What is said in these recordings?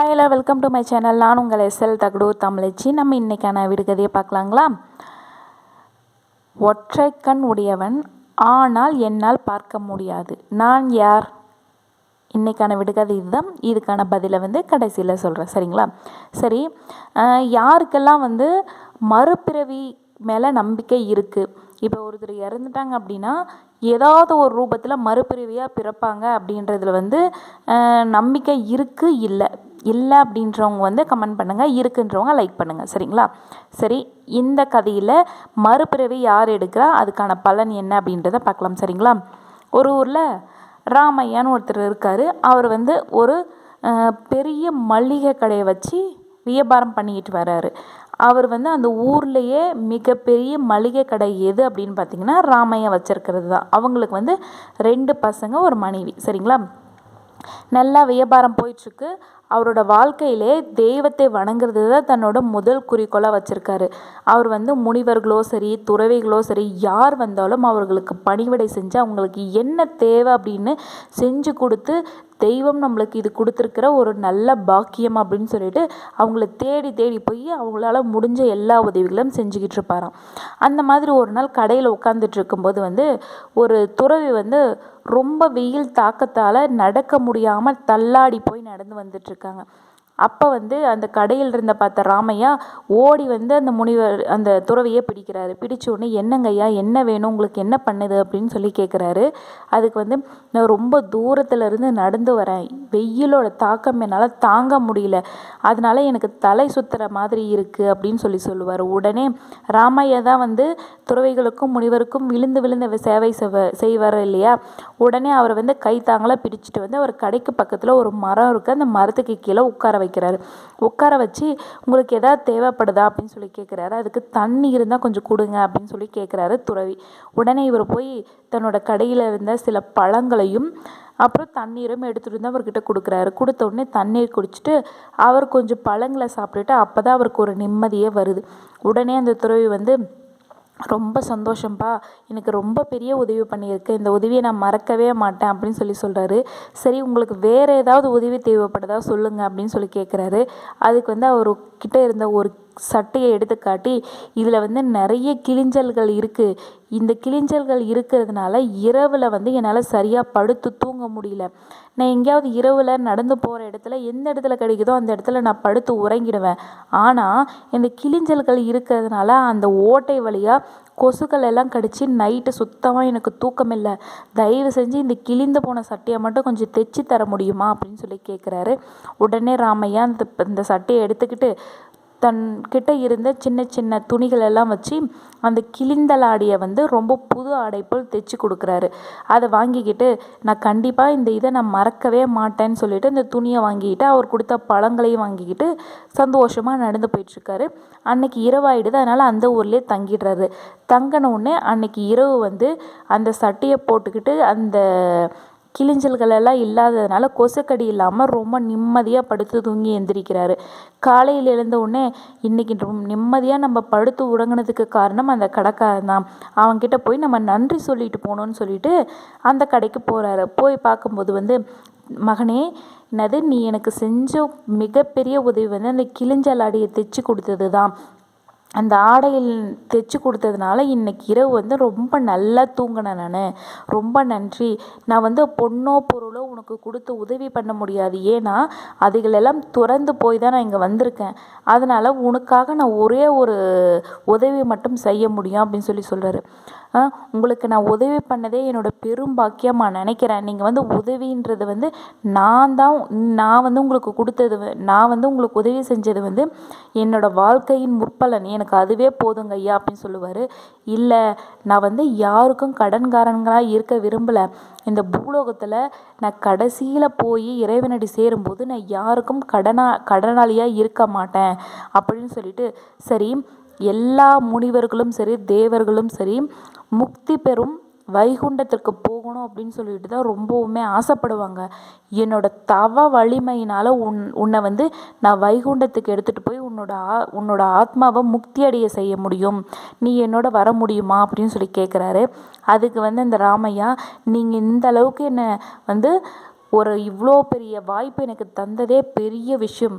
Hello welcome to my channel நான் உங்கள் SL தகடு தமிழச்சி. நம்ம இன்றைக்கான விடுகதையை பார்க்கலாங்களா? ஒற்றை கண் உடையவன் ஆனால் என்னால் பார்க்க முடியாது. நான் யார்? இன்றைக்கான விடுகதை இதுதான். இதுக்கான பதிலை வந்து கடைசியில் சொல்கிறேன் சரிங்களா? சரி யாருக்கெல்லாம் வந்து மறுபிறவி மேலே நம்பிக்கை இருக்குது இப்போ ஒருத்தர் இறந்துட்டாங்க அப்படின்னா ஏதாவது ஒரு ரூபத்தில் மறுபிறவியாக பிறப்பாங்க அப்படின்றதுல வந்து நம்பிக்கை இருக்குது இல்லை. இல்லை அப்படின்றவங்க வந்து கமெண்ட் பண்ணுங்கள் இருக்குன்றவங்க லைக் பண்ணுங்கள் சரிங்களா? சரி இந்த கதையில் மறுபிறவி யார் எடுக்கிறா? அதுக்கான பலன் என்ன அப்படின்றத பார்க்கலாம். சரிங்களா? ஒரு ஊரில் ராமையான்னு ஒருத்தர் இருக்கார். அவர் வந்து ஒரு பெரிய மளிகை கடையை வச்சு வியாபாரம் பண்ணிக்கிட்டு வராரு. அவர் வந்து அந்த ஊர்லேயே மிகப்பெரிய மளிகை கடை எது அப்படின்னு பார்த்தீங்கன்னா ராமையா வச்சிருக்கிறது தான். அவங்களுக்கு வந்து ரெண்டு பசங்க ஒரு மனைவி. சரிங்களா? நல்லா வியாபாரம் போயிட்டுருக்கு. அவரோட வாழ்க்கையிலே தெய்வத்தை வணங்குறது தான் தன்னோட முதல் குறிக்கோளாக வச்சுருக்காரு. அவர் வந்து முனிவர்களோ சரி துறவிகளோ சரி யார் வந்தாலும் அவர்களுக்கு பணிவிடை செஞ்சு அவங்களுக்கு என்ன தேவை அப்படின்னு செஞ்சு கொடுத்து தெய்வம் நம்மளுக்கு இது கொடுத்துருக்கிற ஒரு நல்ல பாக்கியம் அப்படின்னு சொல்லிட்டு அவங்கள தேடி தேடி போய் அவங்களால முடிஞ்ச எல்லா உதவிகளும் செஞ்சுக்கிட்டு இருப்பாராம். அந்த மாதிரி ஒரு நாள் கடையில் உட்காந்துட்டு இருக்கும்போது வந்து ஒரு துறவி வந்து ரொம்ப வெயில் தாக்கத்தால் நடக்க முடியாமல் தள்ளாடி நடந்து வந்துட்டுருக்காங்க. அப்போ வந்து அந்த கடையில் இருந்த பார்த்த ராமையா ஓடி வந்து அந்த முனிவர் அந்த துறவியை பிடிக்கிறாரு. பிடிச்ச உடனே என்னங்கய்யா என்ன வேணும்? உங்களுக்கு என்ன பண்ணுது? அப்படின்னு சொல்லி கேட்குறாரு அதுக்கு வந்து நான் ரொம்ப தூரத்தில் இருந்து நடந்து வரேன். வெயிலோட தாக்கம் என்னால் தாங்க முடியல. அதனால எனக்கு தலை சுத்துற மாதிரி இருக்குது அப்படின்னு சொல்லி சொல்லுவார். உடனே ராமையா தான் வந்து துறவிகளுக்கும் முனிவருக்கும் விழுந்து விழுந்து சேவை செய்வ செய்வார் இல்லையா? உடனே அவர் வந்து கை தாங்களாக பிடிச்சிட்டு வந்து அவர் கடைக்கு பக்கத்தில் ஒரு மரம் இருக்குது அந்த மரத்துக்கு கீழே உட்கார வைக்கிறாரு. உட்கார வச்சு உங்களுக்கு எதாவது தேவைப்படுதா? அப்படின்னு சொல்லி கேட்குறாரு அதுக்கு தண்ணி இருந்தால் கொஞ்சம் கொடுங்க அப்படின்னு சொல்லி கேட்குறாரு துறவி. உடனே இவர் போய் தன்னோட கடையில் இருந்த சில பழங்களையும் அப்புறம் தண்ணீரும் எடுத்துகிட்டு வந்து அவர்கிட்ட கொடுக்குறாரு. கொடுத்த உடனே தண்ணீர் குடிச்சிட்டு அவர் கொஞ்சம் பழங்களை சாப்பிட்டுட்டு அப்போ தான் அவருக்கு ஒரு நிம்மதியே வருது. உடனே அந்த துறவி வந்து ரொம்ப சந்தோஷம்ப்பா எனக்கு ரொம்ப பெரிய உதவி பண்ணியிருக்கு. இந்த உதவியை நான் மறக்கவே மாட்டேன் அப்படின்னு சொல்லி சொல்கிறாரு சரி உங்களுக்கு வேறு ஏதாவது உதவி தேவைப்படுதா சொல்லுங்கள் அப்படின்னு சொல்லி கேட்குறாரு அதுக்கு வந்து அவர் கிட்ட இருந்த ஒரு சட்டையை எடுத்து காட்டி இதில் வந்து நிறைய கிழிஞ்சல்கள் இருக்குது இந்த கிழிஞ்சல்கள் இருக்கிறதுனால இரவில் வந்து என்னால் சரியாக படுத்து தூங்க முடியல. நான் எங்கேயாவது இரவில் நடந்து போகிற இடத்துல எந்த இடத்துல கிடைக்குதோ அந்த இடத்துல நான் படுத்து உறங்கிடுவேன். ஆனால் இந்த கிளிஞ்சல்கள் இருக்கிறதுனால அந்த ஓட்டை வழியாக கொசுக்கள் எல்லாம் கடிச்சு நைட்டு சுத்தமாக எனக்கு தூக்கம் இல்லை. தயவு செஞ்சு இந்த கிழிந்து போன சட்டையை மட்டும் கொஞ்சம் தைச்சி தர முடியுமா அப்படின்னு சொல்லி கேட்குறாரு உடனே ராமையா அந்த இந்த சட்டையை எடுத்துக்கிட்டு தன் கிட்ட இருந்த சின்ன சின்ன துணிகள் எல்லாம் வச்சு அந்த கிழிந்தலாடியை வந்து ரொம்ப புது ஆடை போல் தைச்சி கொடுக்குறாரு. அதை வாங்கிக்கிட்டு நான் கண்டிப்பாக இந்த இதை நான் மறக்கவே மாட்டேன்னு சொல்லிட்டு இந்த துணியை வாங்கிக்கிட்டு அவர் கொடுத்த பழங்களையும் வாங்கிக்கிட்டு சந்தோஷமாக நடந்து போயிட்டுருக்காரு. அன்னைக்கு இரவாயிடுது அதனால் அந்த ஊர்லேயே தங்கிடுறாரு. தங்கின உடனே அன்னைக்கு இரவு வந்து அந்த சட்டையை போட்டுக்கிட்டு அந்த கிளிஞ்சல்கள் எல்லாம் இல்லாததுனால கொசுக்கடி இல்லாமல் ரொம்ப நிம்மதியாக படுத்து தூங்கி எந்திரிக்கிறாரு. காலையில் எழுந்த உடனே இன்னைக்கு ரொம்ப நிம்மதியாக நம்ம படுத்து உறங்கினதுக்கு காரணம் அந்த கடைக்காரன் தான். அவன்கிட்ட போய் நம்ம நன்றி சொல்லிட்டு போகணும்னு சொல்லிட்டு அந்த கடைக்கு போகிறாரு போய் பார்க்கும்போது வந்து மகனே என்னது நீ எனக்கு செஞ்ச மிகப்பெரிய உதவி வந்து அந்த கிழிஞ்சல் அடியை தைச்சி கொடுத்தது தான் அந்த ஆடையில் தைச்சி கொடுத்ததுனால இன்னைக்கு இரவு வந்து ரொம்ப நல்லா தூங்கினேன் நான். ரொம்ப நன்றி. நான் வந்து பொண்ணோ பொருளோ உனக்கு கொடுத்து உதவி பண்ண முடியாது. ஏன்னா அதுகளெல்லாம் துறந்து போய் தான் நான் இங்கே வந்திருக்கேன். அதனால் உனக்காக நான் ஒரே ஒரு உதவி மட்டும் செய்ய முடியும் அப்படின்னு சொல்லி சொல்கிறாரு உங்களுக்கு நான் உதவி பண்ணதே என்னோட பெரும் பாக்கியமாக நினைக்கிறேன். நீங்கள் வந்து உதவின்றது வந்து நான் தான் நான் வந்து உங்களுக்கு கொடுத்தது நான் வந்து உங்களுக்கு உதவி செஞ்சது வந்து என்னோட வாழ்க்கையின் முற்பலன். எனக்கு அதுவே போதுங்க ஐயா அப்படின்னு சொல்லுவார். இல்லை நான் வந்து யாருக்கும் கடன்காரங்களாக இருக்க விரும்பலை. இந்த பூலோகத்தில் நான் கடைசியில் போய் இறைவனடி சேரும்போது நான் யாருக்கும் கடனா கடனாளியாக இருக்க மாட்டேன் அப்படின்னு சொல்லிட்டு சரி எல்லா முனிவர்களும் சரி தேவர்களும் சரி முக்தி பெறும் வைகுண்டத்திற்கு போகணும் அப்படின்னு சொல்லிட்டு தான் ரொம்பவுமே ஆசைப்படுவாங்க. என்னோட தவ வலிமையினால் உன் உன்னை வந்து நான் வைகுண்டத்துக்கு எடுத்துகிட்டு போய் உன்னோட ஆ உன்னோட ஆத்மாவை முக்தி அடைய செய்ய முடியும். நீ என்னோட வர முடியுமா அப்படின்னு சொல்லி கேட்குறாரு அதுக்கு வந்து இந்த ராமையா நீங்கள் இந்த அளவுக்கு என்னை வந்து ஒரு இவ்வளோ பெரிய வாய்ப்பு எனக்கு தந்ததே பெரிய விஷயம்.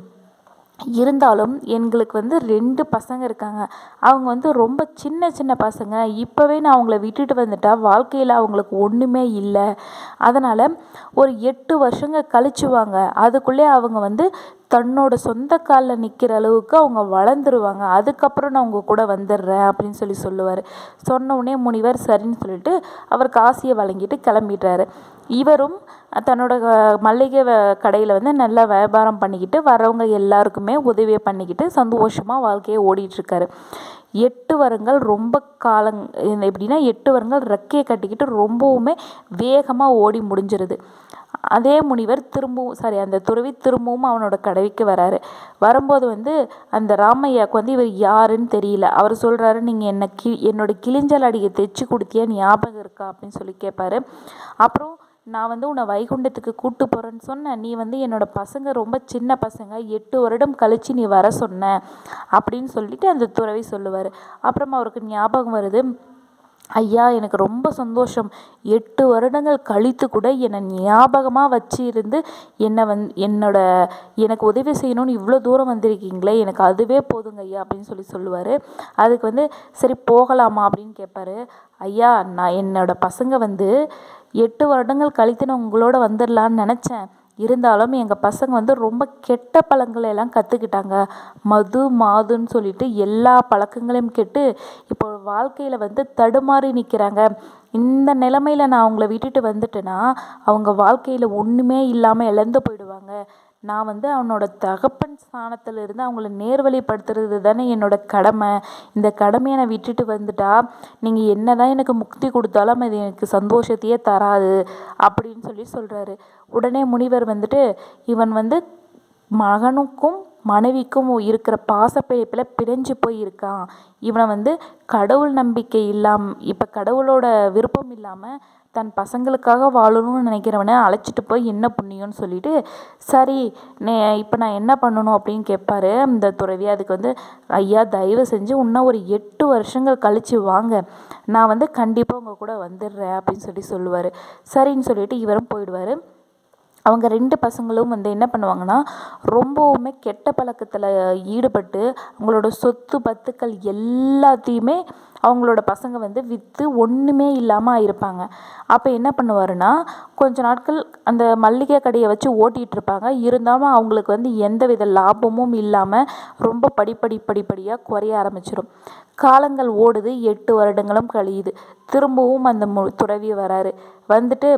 இருந்தாலும் எங்களுக்கு வந்து ரெண்டு பசங்க இருக்காங்க. அவங்க வந்து ரொம்ப சின்ன சின்ன பசங்க. இப்போவே நான் அவங்கள விட்டுட்டு வந்துட்டா வாழ்க்கையில் அவங்களுக்கு ஒன்றுமே இல்லை. அதனால் ஒரு எட்டு வருஷங்க கழிச்சுவாங்க. அதுக்குள்ளே அவங்க வந்து தன்னோட சொந்த காலில் நிற்கிற அளவுக்கு அவங்க வளர்ந்துருவாங்க. அதுக்கப்புறம் நான் உங்கள் கூட வந்துடுறேன் அப்படின்னு சொல்லி சொல்லுவார். சொன்ன உடனே முனிவர் சரின்னு சொல்லிட்டு அவர் காசியை வழங்கிட்டு கிளம்பிடுறாரு. இவரும் தன்னோட மளிகை கடையில் வந்து நல்லா வியாபாரம் பண்ணிக்கிட்டு வரவங்க எல்லாருக்குமே உதவியை பண்ணிக்கிட்டு சந்தோஷமாக வாழ்க்கையை ஓடிட்டுருக்காரு. எட்டு வருங்கள் ரொம்ப காலங் எப்படின்னா எட்டு வருங்கள் ரெக்கையை கட்டிக்கிட்டு ரொம்பவுமே வேகமாக ஓடி முடிஞ்சிருது. அதே முனிவர் திரும்பவும் சாரி அந்த துறவி திரும்பவும் அவனோட கடைக்கு வராரு. வரும்போது வந்து அந்த ராமையாவுக்கு வந்து இவர் யாருன்னு தெரியல. அவர் சொல்கிறாரு நீங்கள் என்ன கி என்னோட கிழிஞ்சல் அடியை தைச்சி கொடுத்தியா? ஞாபகம் இருக்கா? அப்படின்னு சொல்லி கேட்பாரு அப்புறம் நான் வந்து உன்னை வைகுண்டத்துக்கு கூட்டு போகிறேன்னு சொன்னேன். நீ வந்து என்னோடய பசங்க ரொம்ப சின்ன பசங்க எட்டு வருடம் கழித்து நீ வர சொன்ன அப்படின்னு சொல்லிட்டு அந்த துறவி சொல்லுவார். அப்புறமா அவருக்கு ஞாபகம் வருது ஐயா எனக்கு ரொம்ப சந்தோஷம். எட்டு வருடங்கள் கழித்து கூட என்னை ஞாபகமாக வச்சு இருந்து என்னை வந் என்னோட எனக்கு உதவி செய்யணும்னு இவ்வளோ தூரம் வந்திருக்கீங்களே எனக்கு அதுவே போதுங்க ஐயா அப்படின்னு சொல்லி சொல்லுவார். அதுக்கு வந்து சரி போகலாமா? அப்படின்னு கேட்பாரு ஐயா நான் என்னோட பசங்க வந்து எட்டு வருடங்கள் கழித்து நான் உங்களோட வந்துடலான்னு நினச்சேன். இருந்தாலும் எங்கள் பசங்க வந்து ரொம்ப கெட்ட பழங்களை எல்லாம் கற்றுக்கிட்டாங்க மது மாதுன்னு சொல்லிட்டு எல்லா பழக்கங்களையும் கெட்டு இப்போ வாழ்க்கையில் வந்து தடுமாறி நிற்கிறாங்க இந்த நிலமையில நான் அவங்கள விட்டுட்டு வந்துட்டேன்னா அவங்க வாழ்க்கையில் ஒன்றுமே இல்லாமல் இழந்து போயிடுவாங்க. நான் வந்து அவனோட தகப்பன் ஸ்தானத்தில் இருந்து அவங்கள நேர்வழிப்படுத்துறது தானே என்னோட கடமை. இந்த கடமையை நான் விட்டுட்டு வந்துட்டா நீங்கள் என்ன தான் எனக்கு முக்தி கொடுத்தாலும் அது எனக்கு சந்தோஷத்தையே தராது அப்படின்னு சொல்லி சொல்கிறாரு உடனே முனிவர் வந்துட்டு இவன் வந்து மகனுக்கும் மனைவிக்கும் இருக்கிற பாசப்பிழைப்பில் பிரிஞ்சு போய் இருக்கான் இவனை வந்து கடவுள் நம்பிக்கை இல்லாமல் இப்போ கடவுளோட விருப்பம் இல்லாமல் தன் பசங்களுக்காக வாழணும்னு நினைக்கிறவனை அழைச்சிட்டு போய் என்ன புண்ணியம்னு சொல்லிட்டு சரி நே இப்போ நான் என்ன பண்ணணும் அப்படின்னு கேட்பாரு அந்த துறவி அதுக்கு வந்து ஐயா தயவு செஞ்சு இன்னும் ஒரு எட்டு வருஷங்கள் கழித்து வாங்க. நான் வந்து கண்டிப்பாக உங்கள் கூட வந்துடுறேன் அப்படின்னு சொல்லி சொல்லுவார். சரின்னு சொல்லிட்டு இவரும் போயிடுவார். அவங்க ரெண்டு பசங்களும் வந்து என்ன பண்ணுவாங்கன்னா ரொம்பவுமே கெட்ட பழக்கத்தில் ஈடுபட்டு அவங்களோட சொத்து பத்துக்கள் எல்லாத்தையுமே அவங்களோட பசங்க வந்து விற்று ஒன்றுமே இல்லாமல் ஆயிருப்பாங்க. அப்போ என்ன பண்ணுவாருன்னா கொஞ்ச நாட்கள் அந்த மல்லிகை கடையை வச்சு ஓட்டிகிட்ருப்பாங்க இருந்தாலும் அவங்களுக்கு வந்து எந்த வித லாபமும் இல்லாமல் ரொம்ப படிப்படி படிப்படியாக குறைய ஆரம்பிச்சிடும் காலங்கள் ஓடுது எட்டு வருடங்களும் கழியுது. திரும்பவும் அந்த மு துறவி வராரு. வந்துட்டு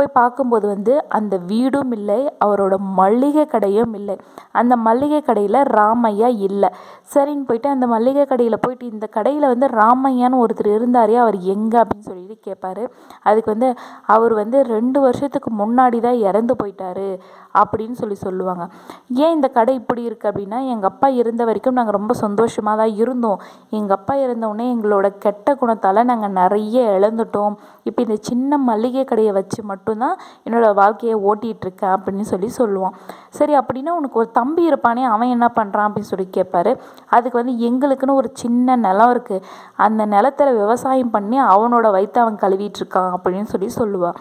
போய் பார்க்கும்போது வந்து அந்த வீடும் இல்லை அவரோட மளிகை கடையும் இல்லை. அந்த மளிகை கடையில் ராமையா இல்லை. சரின்னு போயிட்டு அந்த மளிகை கடையில் போயிட்டு இந்த கடையில் வந்து ராமையான்னு ஒருத்தர் இருந்தாரே அவர் எங்கே அப்படின்னு சொல்லிட்டு கேட்பாரு அதுக்கு வந்து அவர் வந்து ரெண்டு வருஷத்துக்கு முன்னாடி தான் இறந்து போயிட்டாரு அப்படின்னு சொல்லி சொல்லுவாங்க. ஏன் இந்த கடை இப்படி இருக்குது அப்படின்னா எங்கள் அப்பா இருந்த வரைக்கும் நாங்கள் ரொம்ப சந்தோஷமாக தான் இருந்தோம். எங்கள் அப்பா இருந்தவுடனே எங்களோட கெட்ட குணத்தால் நாங்கள் நிறைய இழந்துட்டோம். இப்போ இந்த சின்ன மளிகை கடையை வச்சு மட்டும் மட்டும்தான் என்னோடய வாழ்க்கையை ஓட்டிகிட்ருக்கேன் அப்படின்னு சொல்லி சொல்லுவான். சரி அப்படின்னா உனக்கு ஒரு தம்பி இருப்பானே அவன் என்ன பண்ணுறான் அப்படின்னு சொல்லி கேட்பாரு. அதுக்கு வந்து எங்களுக்குன்னு ஒரு சின்ன நிலம் இருக்குது அந்த நிலத்துல விவசாயம் பண்ணி அவனோட வயிற்று அவன் கழுவிட்டுருக்கான் அப்படின்னு சொல்லி சொல்லுவான்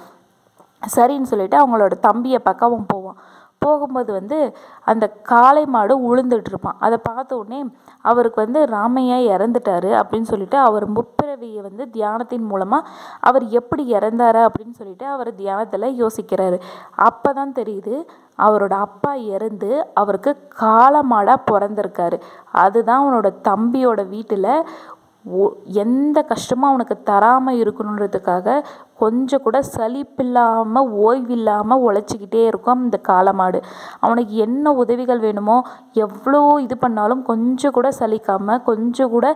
சரின்னு சொல்லிட்டு அவங்களோட தம்பியை பக்கம் அவன் போவான். போகும்போது வந்து அந்த காளை மாடு உளுந்துட்டுருப்பான் அதை பார்த்த உடனே அவருக்கு வந்து ராமையா இறந்துட்டாரு அப்படின்னு சொல்லிட்டு அவர் முற்பிறவியை வந்து தியானத்தின் மூலமாக அவர் எப்படி இறந்தாரு அப்படின்னு சொல்லிட்டு அவர் தியானத்தில் யோசிக்கிறாரு. அப்போ தான் தெரியுது அவரோட அப்பா இறந்து அவருக்கு காளை மாடாக பிறந்திருக்காரு. அதுதான் அவனோட தம்பியோட வீட்டில் ஓ எந்த கஷ்டமும் அவனுக்கு தராமல் இருக்கணுன்றதுக்காக கொஞ்சம் கூட சலிப்பில்லாமல் ஓய்வில்லாமல் உழைச்சிக்கிட்டே இருக்கும் இந்த காளமாடு அவனுக்கு என்ன உதவிகள் வேணுமோ எவ்வளோ இது பண்ணாலும் கொஞ்சம் கூட சலிக்காமல் கொஞ்சம் கூட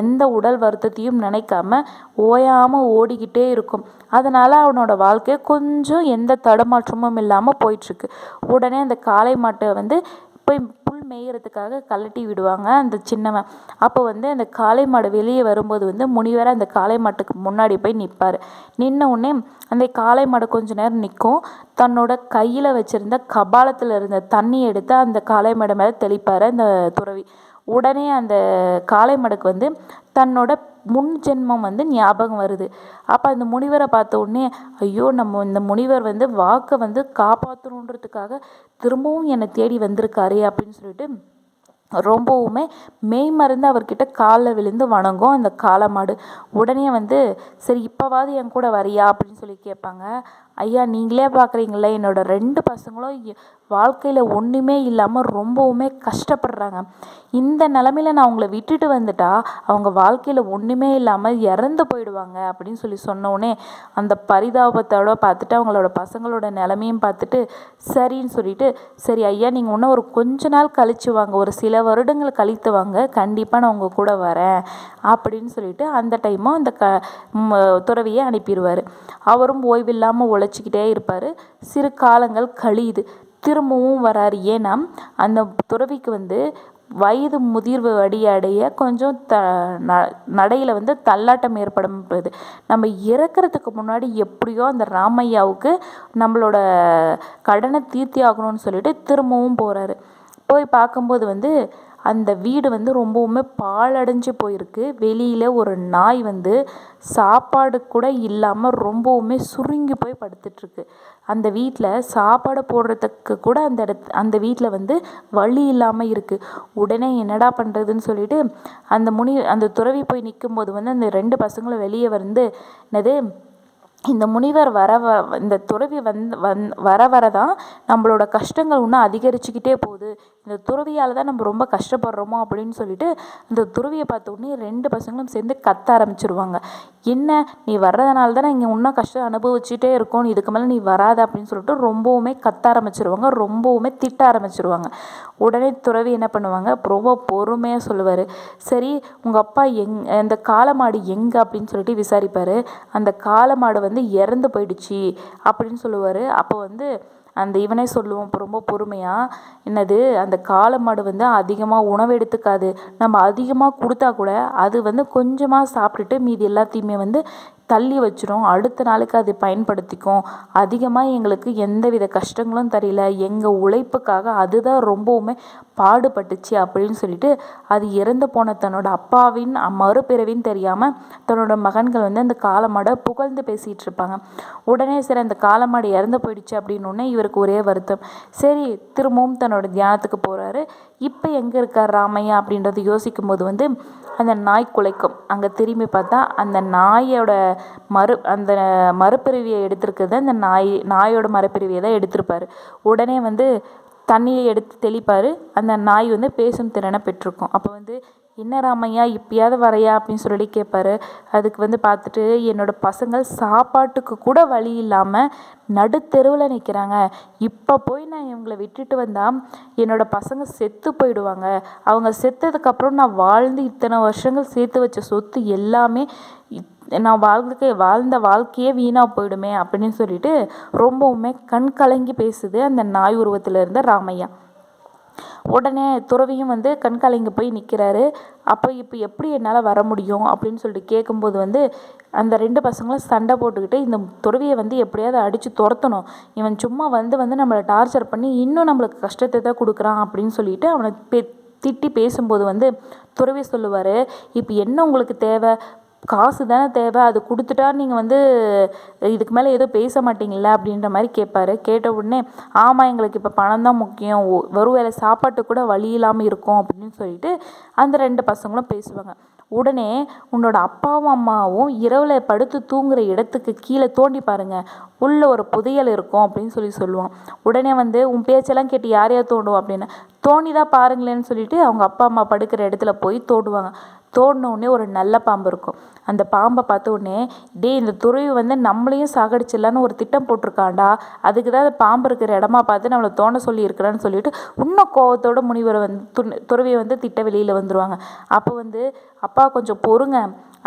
எந்த உடல் வருத்தத்தையும் நினைக்காம ஓயாமல் ஓடிக்கிட்டே இருக்கும். அதனால் அவனோட வாழ்க்கை கொஞ்சம் எந்த தடுமாற்றமும் இல்லாமல் போயிட்டுருக்கு. உடனே அந்த காளை மாட்டை வந்து போய் புல் மேய்கிறதுக்காக கழட்டி விடுவாங்க. அந்த சின்னவன். அப்போ வந்து அந்த காளை மாடு வெளியே வரும்போது வந்து முனிவர் அந்த காளை மாட்டுக்கு முன்னாடி போய் நிற்பார் நின்ன உடனே அந்த காளை மாடு கொஞ்ச நேரம் நிற்கும் தன்னோட கையில் வச்சுருந்த கபாலத்தில் இருந்த தண்ணி எடுத்து அந்த காளை மாடு மேலே தெளிப்பார் அந்த துறவி. உடனே அந்த காளை மாடுக்கு வந்து தன்னோட முன் ஜென்மம் வந்து ஞாபகம் வருது. அப்போ அந்த முனிவரை பார்த்த உடனே ஐயோ நம்ம இந்த முனிவர் வந்து வாக்கை வந்து காப்பாற்றணுன்றதுக்காக திரும்பவும் என்னை தேடி வந்திருக்காரு அப்படின்னு சொல்லிட்டு ரொம்பவுமே மெய் மறந்து அவர்கிட்ட காலில் விழுந்து வணங்கும் அந்த காளை மாடு. உடனே வந்து சரி இப்போவாது என் கூட வரியா? அப்படின்னு சொல்லி கேட்பாங்க. ஐயா நீங்களே பார்க்குறீங்களே என்னோடய ரெண்டு பசங்களும் வாழ்க்கையில் ஒன்றுமே இல்லாமல் ரொம்பவுமே கஷ்டப்படுறாங்க. இந்த நிலமையில நான் அவங்கள விட்டுட்டு வந்துட்டா அவங்க வாழ்க்கையில் ஒன்றுமே இல்லாமல் இறந்து போயிடுவாங்க அப்படின்னு சொல்லி சொன்னோடனே அந்த பரிதாபத்தோட பார்த்துட்டு அவங்களோட பசங்களோட நிலமையும் பார்த்துட்டு சரின்னு சொல்லிட்டு சரி ஐயா நீங்கள் இன்னும் ஒரு கொஞ்ச நாள் கழிச்சு வாங்க ஒரு சில வருடங்கள் கழித்து வாங்க கண்டிப்பாக நான் உங்கள் கூட வரேன் அப்படின்னு சொல்லிட்டு அந்த டைமும் அந்த க துறவியை அனுப்பிடுவார். அவரும் ஓய்வில்லாமல் வச்சுக்கிட்டே இருப்பார். சிறு காலங்கள் கழியுது. திரும்பவும் வராரு. ஏன்னா அந்த துறவிக்கு வந்து வயது முதிர்வு அடைய அடைய கொஞ்சம் த ந நடையில் வந்து தள்ளாட்டம் ஏற்படும்ன்றது நம்ம இறக்கிறதுக்கு முன்னாடி எப்படியோ அந்த ராமையாவுக்கு நம்மளோட கடனை தீர்த்தி ஆகணும்னு சொல்லிட்டு திரும்பவும் போகிறாரு போய் பார்க்கும்போது வந்து அந்த வீடு வந்து ரொம்பவுமே பாழடைஞ்சு போயிருக்கு. வெளியில் ஒரு நாய் வந்து சாப்பாடு கூட இல்லாமல் ரொம்பவுமே சுருங்கி போய் படுத்துட்ருக்கு. அந்த வீட்டில் சாப்பாடு போடுறதுக்கு கூட அந்த இடத்து அந்த வீட்டில் வந்து வழி இல்லாமல் இருக்குது உடனே என்னடா பண்ணுறதுன்னு சொல்லிட்டு அந்த முனி அந்த துறவி போய் நிற்கும்போது வந்து அந்த ரெண்டு பசங்களும் வெளியே வந்து என்னது இந்த முனிவர் வர வ இந்த துறவி வந் வந் வர வர தான் நம்மளோட கஷ்டங்கள் இன்னும் அதிகரிச்சுக்கிட்டே போகுது. இந்த துறவியால் தான் நம்ம ரொம்ப கஷ்டப்படுறோமோ அப்படின்னு சொல்லிட்டு இந்த துறவியை பார்த்த உடனே ரெண்டு பசங்களும் சேர்ந்து கத்த ஆரம்பிச்சிருவாங்க. என்ன? நீ வர்றதுனால தான் இங்கே இன்னும் கஷ்டம் அனுபவிச்சுட்டே இருக்கோம். இதுக்கு மேலே நீ வராத அப்படின்னு சொல்லிட்டு ரொம்பவுமே கத்த ஆரம்பிச்சிருவாங்க. ரொம்பவுமே திட்ட ஆரம்பிச்சிருவாங்க. உடனே துறவி என்ன பண்ணுவாங்க? ரொம்ப பொறுமையாக சொல்லுவார். சரி உங்கள் அப்பா எங் அந்த காலமாடு எங்கே அப்படின்னு சொல்லிட்டு விசாரிப்பார். அந்த காலமாடு வந்து இறந்து போயிடுச்சு அப்படின்னு சொல்லுவார். அப்போ வந்து அந்த இவனே சொல்லுவோம் இப்போ ரொம்ப பொறுமையாக என்னது அந்த காளை மாடு வந்து அதிகமாக உணவு எடுத்துக்காது. நம்ம அதிகமாக கொடுத்தா கூட அது வந்து கொஞ்சமாக சாப்பிட்டுட்டு மீதி எல்லாத்தையுமே வந்து தள்ளி வச்சிரும். அடுத்த நாளுக்கு அது பயன்படுத்திக்கும். அதிகமாக எங்களுக்கு எந்த வித கஷ்டங்களும் தெரியல எங்கள் உழைப்புக்காக அதுதான் ரொம்பவுமே பாடுபட்டுச்சு அப்படின்னு சொல்லிட்டு அது இறந்து போன தன்னோட அப்பாவின் மறுபிறவின்னு தெரியாமல் தன்னோட மகன்கள் வந்து அந்த காலமாடை புகழ்ந்து பேசிகிட்டு இருப்பாங்க. உடனே சரி அந்த காலமாடு இறந்து போயிடுச்சு அப்படின்னு இவருக்கு ஒரே வருத்தம். சரி திரும்பவும் தன்னோட தியானத்துக்கு போகிறாரு இப்போ எங்கே இருக்கார் ராமையா அப்படின்றது யோசிக்கும் போது வந்து அந்த நாய் குலைக்கும். அங்கே திரும்பி பார்த்தா அந்த நாயோட மறு அந்த மறுபிறவியை எடுத்திருக்கிறது அந்த நாய் நாயோட மறுபிறவியை தான் எடுத்திருப்பார். உடனே வந்து தண்ணியை எடுத்து தெளிப்பார். அந்த நாய் வந்து பேசும் திறனை பெற்றிருக்கும். அப்போ வந்து என்ன ராமையா இப்பயாவது வரையா? அப்படின்னு சொல்லி கேட்பாரு அதுக்கு வந்து பார்த்துட்டு என்னோடய பசங்கள் சாப்பாட்டுக்கு கூட வழி இல்லாமல் நடுத்தெருவில் நிற்கிறாங்க இப்போ போய் நான் இவங்களை விட்டுட்டு வந்தால் என்னோடய பசங்க செத்து போயிடுவாங்க. அவங்க செத்ததுக்கப்புறம் நான் வாழ்ந்து இத்தனை வருஷங்கள் சேர்த்து வச்ச சொத்து எல்லாமே நான் வாழ்க்கை வாழ்ந்த வாழ்க்கையே வீணாக போயிடுமே அப்படின்னு சொல்லிட்டு ரொம்பவுமே கண் கலங்கி பேசுது அந்த நாய் உருவத்தில் இருந்த ராமையா. உடனே துறவியும் வந்து கண்காலிங்க போய் நிற்கிறாரு அப்போ இப்போ எப்படி என்னால் வர முடியும் அப்படின்னு சொல்லிட்டு கேட்கும்போது வந்து அந்த ரெண்டு பசங்களும் சண்டை போட்டுக்கிட்டு இந்த துறவியை வந்து எப்படியாவது அடித்து துரத்தணும். இவன் சும்மா வந்து வந்து நம்மளை டார்ச்சர் பண்ணி இன்னும் நம்மளுக்கு கஷ்டத்தை தான் கொடுக்குறான் அப்படின்னு சொல்லிட்டு அவனை பே திட்டி பேசும்போது வந்து துறவி சொல்லுவார் இப்போ என்ன உங்களுக்கு தேவை? காசு தானே தேவை அது கொடுத்துட்டா நீங்கள் வந்து இதுக்கு மேலே எதுவும் பேச மாட்டீங்கள அப்படின்ற மாதிரி கேட்பாரு. கேட்ட உடனே ஆமாம் எங்களுக்கு இப்போ பணம் தான் முக்கியம். வெறும் வேலை சாப்பாட்டு கூட வழி இல்லாமல் இருக்கும் அப்படின்னு சொல்லிட்டு அந்த ரெண்டு பசங்களும் பேசுவாங்க. உடனே உன்னோட அப்பாவும் அம்மாவும் இரவில் படுத்து தூங்குற இடத்துக்கு கீழே தோண்டி பாருங்க உள்ள ஒரு புதையல் இருக்கும் அப்படின்னு சொல்லி சொல்லுவான். உடனே வந்து உன் பேச்செல்லாம் கேட்டு யார் யார் தோண்டும்? அப்படின்னு. தோண்டி தான் பாருங்களேன்னு சொல்லிட்டு அவங்க அப்பா அம்மா படுக்கிற இடத்துல போய் தோண்டுவாங்க. தோண்டின ஒரு நல்ல பாம்பு இருக்கும். அந்த பாம்பை பார்த்த உடனே டே இந்த துறவி வந்து நம்மளையும் சாகடிச்சிடலான்னு ஒரு திட்டம் போட்டிருக்காண்டா அதுக்கு தான் அந்த பாம்பு இருக்கிற இடமா பார்த்து நம்மளை தோண்ட சொல்லி இருக்கிறான்னு சொல்லிட்டு இன்னும் கோவத்தோட முனிவரை வந்து து துறவியை வந்து திட்ட வெளியில் வந்துடுவாங்க அப்போ வந்து அப்பா கொஞ்சம் பொறுங்க.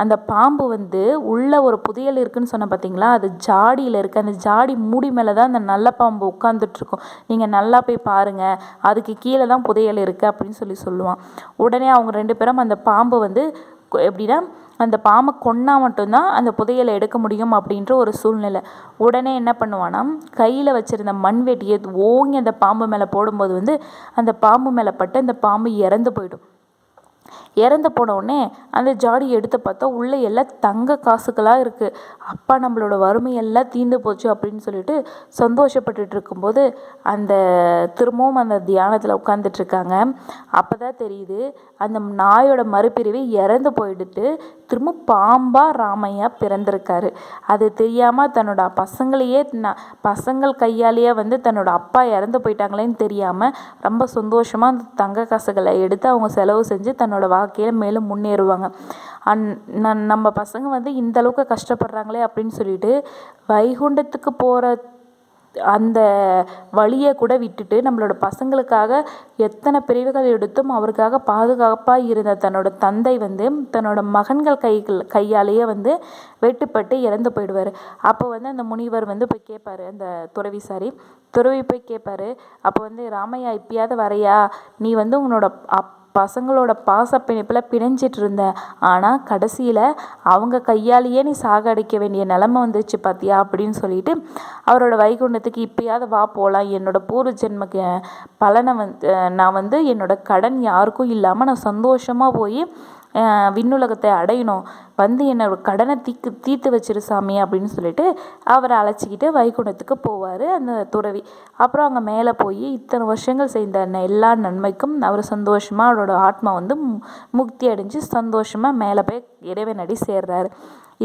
அந்த பாம்பு வந்து உள்ளே ஒரு புதையல் இருக்குன்னு சொன்ன பார்த்தீங்களா அது ஜாடியில் இருக்குது அந்த ஜாடி மூடி மேலே தான் அந்த நல்ல பாம்பு உட்காந்துட்ருக்கும் நீங்கள் நல்லா போய் பாருங்கள் அதுக்கு கீழே தான் புதையல் இருக்குது அப்படின்னு சொல்லி சொல்லுவான். உடனே அவங்க ரெண்டு பேரும் அந்த பாம்பு வந்து எப்படின்னா அந்த பாம்பை கொன்னா மட்டும்தான் அந்த புதையலை எடுக்க முடியும் அப்படின்ற ஒரு சூழ்நிலை. உடனே என்ன பண்ணுவான்னா கையில் வச்சுருந்த மண்வெட்டியை ஓங்கி அந்த பாம்பு மேலே போடும்போது வந்து அந்த பாம்பு மேலே பட்டு அந்த பாம்பு இறந்து போயிடும். இறந்து போன உடனே அந்த ஜாடி எடுத்து பார்த்தா உள்ளே எல்லாம் தங்க காசுகளாக இருக்குது அப்பா நம்மளோட வறுமையெல்லாம் தீர்ந்து போச்சு அப்படின்னு சொல்லிட்டு சந்தோஷப்பட்டுட்டு இருக்கும்போது அந்த திரும்பவும் அந்த தியானத்தில் உட்காந்துட்ருக்காங்க அப்போ தான் தெரியுது அந்த நாயோட மறுபிரிவு இறந்து போயிடுட்டு திரும்ப பாம்பா ராமையா பிறந்திருக்காரு. அது தெரியாமல் தன்னோட பசங்களையே பசங்கள் கையாலேயே வந்து தன்னோட அப்பா இறந்து போயிட்டாங்களேன்னு தெரியாமல் ரொம்ப சந்தோஷமாக அந்த தங்க காசுகளை எடுத்து அவங்க செலவு செஞ்சு தன்னோட வாழ்க்கையில் மேலும் முன்னேறுவாங்க. அன் நன் நம்ம பசங்க வந்து இந்த அளவுக்கு கஷ்டப்படுறாங்களே அப்படின்னு சொல்லிட்டு வைகுண்டத்துக்கு போகிற அந்த வழியை கூட விட்டுட்டு நம்மளோட பசங்களுக்காக எத்தனை பிரிவுகள் எடுத்தும் அவருக்காக பாதுகாப்பாக இருந்த தன்னோட தந்தை வந்து தன்னோட மகன்கள் கைகள் கையாலேயே வந்து வெட்டுப்பட்டு இறந்து போயிடுவார். அப்போ வந்து அந்த முனிவர் வந்து போய் கேட்பாரு அந்த துறவி சாரி துறவி போய் கேட்பாரு அப்போ வந்து ராமையா இப்பயாவது வரையா? நீ வந்து உன்னோட அப் பசங்களோட பாச பிணைப்பில் பிணைஞ்சிட்டு இருந்தேன் ஆனால் கடைசியில் அவங்க கையாலேயே நீ சாகடிக்க வேண்டிய நிலமை வந்துச்சு பார்த்தியா அப்படின்னு சொல்லிட்டு அவரோட வைகுண்டத்துக்கு இப்பயாவது வா போகலாம் என்னோட பூர்வ ஜென்ம பலனை வந்து நான் வந்து என்னோட கடன் யாருக்கும் இல்லாமல் நான் சந்தோஷமாக போய் விண்ணுலகத்தை அடையணும். வந்து என்னோட கடனை தீக்கு தீர்த்து வச்சிரு சாமி அப்படின்னு சொல்லிட்டு அவரை அழைச்சிக்கிட்டு வைகுண்டத்துக்கு போவார் அந்த துறவி. அப்புறம் அங்கே மேலே போய் இத்தனை வருஷங்கள் செய்த எல்லா நன்மைக்கும் அவர் சந்தோஷமாக அவரோட ஆத்மா வந்து முக்தி அடைஞ்சு சந்தோஷமாக மேலே போய் இறைவனடி சேர்றாரு.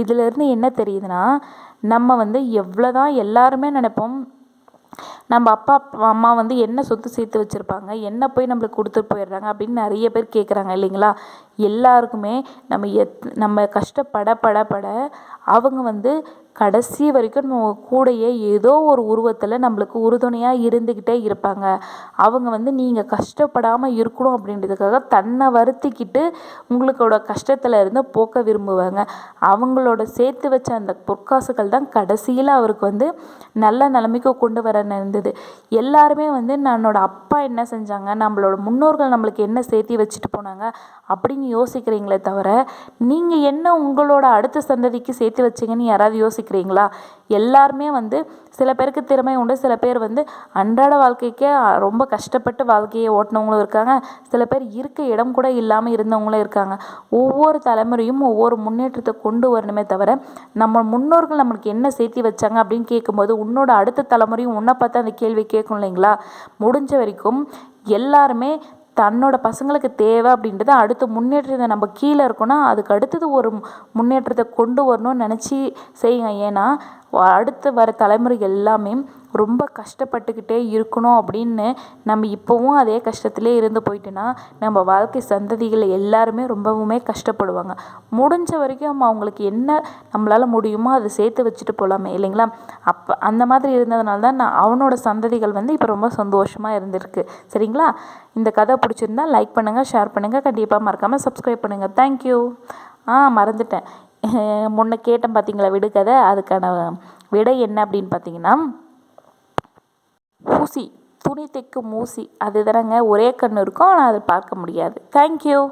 இதுலேருந்து என்ன தெரியுதுன்னா நம்ம வந்து எவ்வளோ தான் எல்லாருமே நினைப்போம் நம்ம அப்பா அம்மா வந்து என்ன சொத்து சேர்த்து வச்சுருப்பாங்க? என்ன போய் நம்மளுக்கு கொடுத்துட்டு போயிடுறாங்க? அப்படின்னு நிறைய பேர் கேட்குறாங்க இல்லைங்களா? எல்லாருக்குமே நம்ம எத் நம்ம கஷ்டப்பட பட பட அவங்க வந்து கடைசி வரைக்கும் நம்ம கூடையே ஏதோ ஒரு உருவத்தில் நம்மளுக்கு உறுதுணையாக இருந்துக்கிட்டே இருப்பாங்க. அவங்க வந்து நீங்கள் கஷ்டப்படாமல் இருக்கணும் அப்படின்றதுக்காக தன்னை வருத்திக்கிட்டு உங்களுக்கோட கஷ்டத்தில் இருந்து போக்க விரும்புவாங்க. அவங்களோட சேர்த்து வச்ச அந்த பொற்காசுகள் தான் கடைசியில் அவருக்கு வந்து நல்ல நிலைமைக்கு கொண்டு வர இருந்தது எல்லாருமே வந்து என்னோட அப்பா என்ன செஞ்சாங்க? நம்மளோட முன்னோர்கள் நம்மளுக்கு என்ன சேர்த்து வச்சுட்டு போனாங்க? அப்படின்னு யோசிக்கிறீங்களே தவிர நீங்கள் என்ன உங்களோட அடுத்த சந்ததிக்கு சேர்த்து வச்சிங்கன்னு யாராவது யோசி யோசிக்கிறீங்களா? எல்லாருமே வந்து சில பேருக்கு திறமை உண்டு சில பேர் வந்து அன்றாட வாழ்க்கைக்கே ரொம்ப கஷ்டப்பட்டு வாழ்க்கையை ஓட்டினவங்களும் இருக்காங்க. சில பேர் இருக்க இடம் கூட இல்லாமல் இருந்தவங்களும் இருக்காங்க. ஒவ்வொரு தலைமுறையும் ஒவ்வொரு முன்னேற்றத்தை கொண்டு வரணுமே தவிர நம்ம முன்னோர்கள் நம்மளுக்கு என்ன சேர்த்தி வச்சாங்க அப்படின்னு கேட்கும்போது உன்னோட அடுத்த தலைமுறையும் உன்னை பார்த்து அந்த கேள்வி கேட்கும் இல்லைங்களா? முடிஞ்ச வரைக்கும் எல்லாருமே தன்னோட பசங்களுக்கு தேவை அப்படின்றது அடுத்த முன்னேற்றத்தை நம்ம கீழே இருக்கோன்னா அதுக்கு அடுத்தது ஒரு முன்னேற்றத்தை கொண்டு வரணும்னு நினச்சி செய்யுங்க. ஏன்னா அடுத்து வர தலைமுறை எல்லாமே ரொம்ப கஷ்டப்பட்டுக்கிட்டே இருக்கணும் அப்படின்னு நம்ம இப்போவும் அதே கஷ்டத்திலே இருந்து போயிட்டோன்னா நம்ம வாழ்க்கை சந்ததிகள் எல்லாருமே ரொம்பவுமே கஷ்டப்படுவாங்க. முடிஞ்ச வரைக்கும் நம்ம அவங்களுக்கு என்ன நம்மளால் முடியுமோ அதை சேர்த்து வச்சுட்டு போகலாமே இல்லைங்களா? அப்போ அந்த மாதிரி இருந்ததுனால தான் நான் அவனோட சந்ததிகள் வந்து இப்போ ரொம்ப சந்தோஷமாக இருந்திருக்கு. சரிங்களா? இந்த கதை பிடிச்சிருந்தா லைக் பண்ணுங்கள் ஷேர் பண்ணுங்கள் கண்டிப்பாக மறக்காமல் சப்ஸ்கிரைப் பண்ணுங்கள் தேங்க்யூ ஆ மறந்துட்டேன். முன்ன கேட்டேன் பார்த்தீங்களா விடுகதை? அதுக்கான விடை என்ன அப்படின்னு பார்த்தீங்கன்னா ஊசி துணி தைக்கும் ஊசி அது தானங்க. ஒரே கண் இருக்கும் ஆனால் அதை பார்க்க முடியாது. தேங்க்யூ